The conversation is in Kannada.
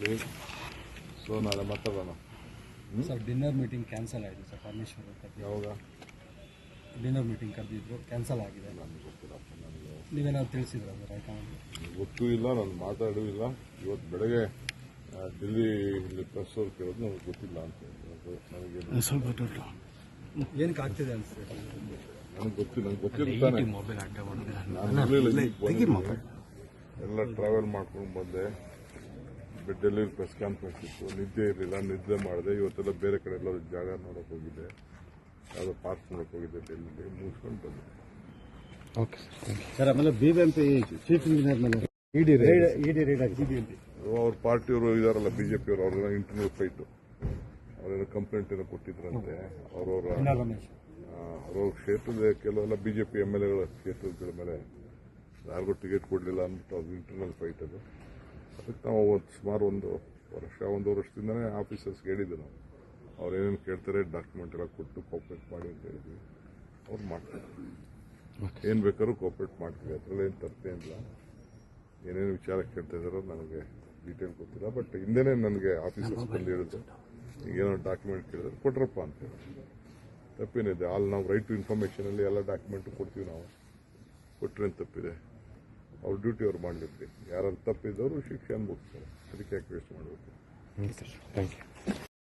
ಪ್ಲೀಸ್ ಸೊ ನಾಳೆ ಮಾತಾಡೋಣ ಸರ್ ಡಿನ್ನರ್ ಮೀಟಿಂಗ್ ಕ್ಯಾನ್ಸಲ್ ಆಯಿತು ಸರ್ ಪರಮೇಶ್ವರ್ ಯಾವಾಗ? ಡಿನ್ನರ್ ಮೀಟಿಂಗ್ ಕರೆದಿದ್ರು ಕ್ಯಾನ್ಸಲ್ ಆಗಿದೆ. ನನಗೆ ಗೊತ್ತಿಲ್ಲ ನನಗೆ ನೀವೇನಾದ್ರು ತಿಳಿಸಿದ್ರ ಸರ್ ಹೈಕಮಾಂಡ್ ಗೊತ್ತೂ ಇಲ್ಲ ನಾನು ಮಾತಾಡೂ ಇಲ್ಲ ಇವತ್ತು ಬೆಳಗ್ಗೆ ಡೆಲ್ಲಿ ಇಲ್ಲಿ ಪ್ರೆಸ್ ಅವ್ರು ಕೇಳೋದು ನನಗೆ ಗೊತ್ತಿಲ್ಲ ಅಂತ ಹೇಳಿದ್ರು. ನನಗೆ ಏನಕ್ಕೆ ಆಗ್ತಿದೆ ಅನಿಸುತ್ತೆ ನನಗೆ ಗೊತ್ತಿಲ್ಲ ನನಗೆ ಗೊತ್ತಿರ್ತಾನೆ ನಾನು. ಎಲ್ಲ ಟ್ರಾವೆಲ್ ಮಾಡ್ಕೊಂಡು ಬಂದೆ. ಡೆಲ್ಲಿ ಪ್ರೆಸ್ ಕಾನ್ಫರೆನ್ಸ್ ಇತ್ತು. ನಿದ್ದೆ ಇರಲಿಲ್ಲ ನಿದ್ದೆ ಮಾಡಿದೆ. ಇವತ್ತೆಲ್ಲ ಬೇರೆ ಕಡೆ ಎಲ್ಲ ಜಾಗ ನೋಡೋಕೆ ಹೋಗಿದ್ದೆ. ಯಾವುದೋ ಪಾರ್ಕ್ ನೋಡೋಕೆ ಹೋಗಿದ್ದೆ ಡೆಲ್ಲಿ ಮುಗಿಸ್ಕೊಂಡು ಬಂದೆ. ಸರ್ ಆಮೇಲೆ ಬಿಬಿಎಂಪಿ ಚೀಫ್ ಇಂಜಿನಿಯರ್ ಮೇಲೆ ಇಡಿ ರೇಡ್ ಇಡಿ ರೇಡ್ ಆಗಿದೆ ಅವ್ರ ಪಾರ್ಟಿಯವರು ಇದಾರಲ್ಲ ಬಿಜೆಪಿಯವರು ಅವ್ರನ್ನ ಇಂಟರ್ನಲ್ ಫೈಟು ಅವರೇನೋ ಕಂಪ್ಲೇಂಟ್ ಏನೋ ಕೊಟ್ಟಿದ್ರಂತೆ. ಅವ್ರವ್ರ ಅವ್ರವ್ರ ಕ್ಷೇತ್ರದ ಕೆಲವೆಲ್ಲ ಬಿಜೆಪಿ ಎಂ ಎಲ್ ಎಗಳ ಕ್ಷೇತ್ರಗಳ ಮೇಲೆ ಯಾರಿಗೂ ಟಿಕೆಟ್ ಕೊಡಲಿಲ್ಲ ಅಂದ್ಬಿಟ್ಟು ಅದು ಇಂಟರ್ನಲ್ ಫೈಟ್ ಅದು. ಅದಕ್ಕೆ ನಾವು ಸುಮಾರು ಒಂದು ವರ್ಷ ಒಂದು ವರ್ಷದಿಂದನೇ ಆಫೀಸರ್ಸ್ಗೆ ಹೇಳಿದ್ದೆ ನಾವು. ಅವ್ರು ಏನೇನು ಕೇಳ್ತಾರೆ ಡಾಕ್ಯುಮೆಂಟ್ ಎಲ್ಲ ಕೊಟ್ಟು ಕೋಪ್ರೇಟ್ ಮಾಡಿ ಅಂತ ಹೇಳಿದ್ವಿ. ಅವ್ರು ಮಾಡ್ತಾರೆ. ಏನು ಬೇಕಾದ್ರೂ ಕೋಪ್ರೇಟ್ ಮಾಡ್ತೀವಿ. ಅದರಲ್ಲಿ ಏನು ತಪ್ಪೇನಿಲ್ಲ ಇಲ್ಲ. ಏನೇನು ವಿಚಾರ ಕೇಳ್ತಾ ಇದ್ದಾರೋ ನನಗೆ ಡೀಟೇಲ್ ಗೊತ್ತಿಲ್ಲ. ಬಟ್ ಹಿಂದೆನೇ ನನಗೆ ಆಫೀಸರ್ಸ್ ಬಂದು ಹೇಳಿದ್ರು ಈಗೇನೋ ಡಾಕ್ಯುಮೆಂಟ್ ಕೇಳಿದ್ರೆ ಕೊಟ್ರಪ್ಪ ಅಂತ ಹೇಳಿ ತಪ್ಪೇನಿದೆ. ಅಲ್ಲಿ ನಾವು ರೈಟ್ ಟು ಇನ್ಫಾರ್ಮೇಷನಲ್ಲಿ ಎಲ್ಲ ಡಾಕ್ಯುಮೆಂಟ್ ಕೊಡ್ತೀವಿ ನಾವು. ಕೊಟ್ಟರೆ ತಪ್ಪಿದೆ? ಅವ್ರ ಡ್ಯೂಟಿ ಅವ್ರು ಮಾಡಲಿಕ್ಕೆ. ಯಾರು ತಪ್ಪಿದ್ದವರು ಶಿಕ್ಷೆ ಅನ್ಬೋಗ್ತಾರೆ ಅದಕ್ಕೆ ಯಾಕೆ ವೇಸ್ಟ್ ಮಾಡಬೇಕು? Thank you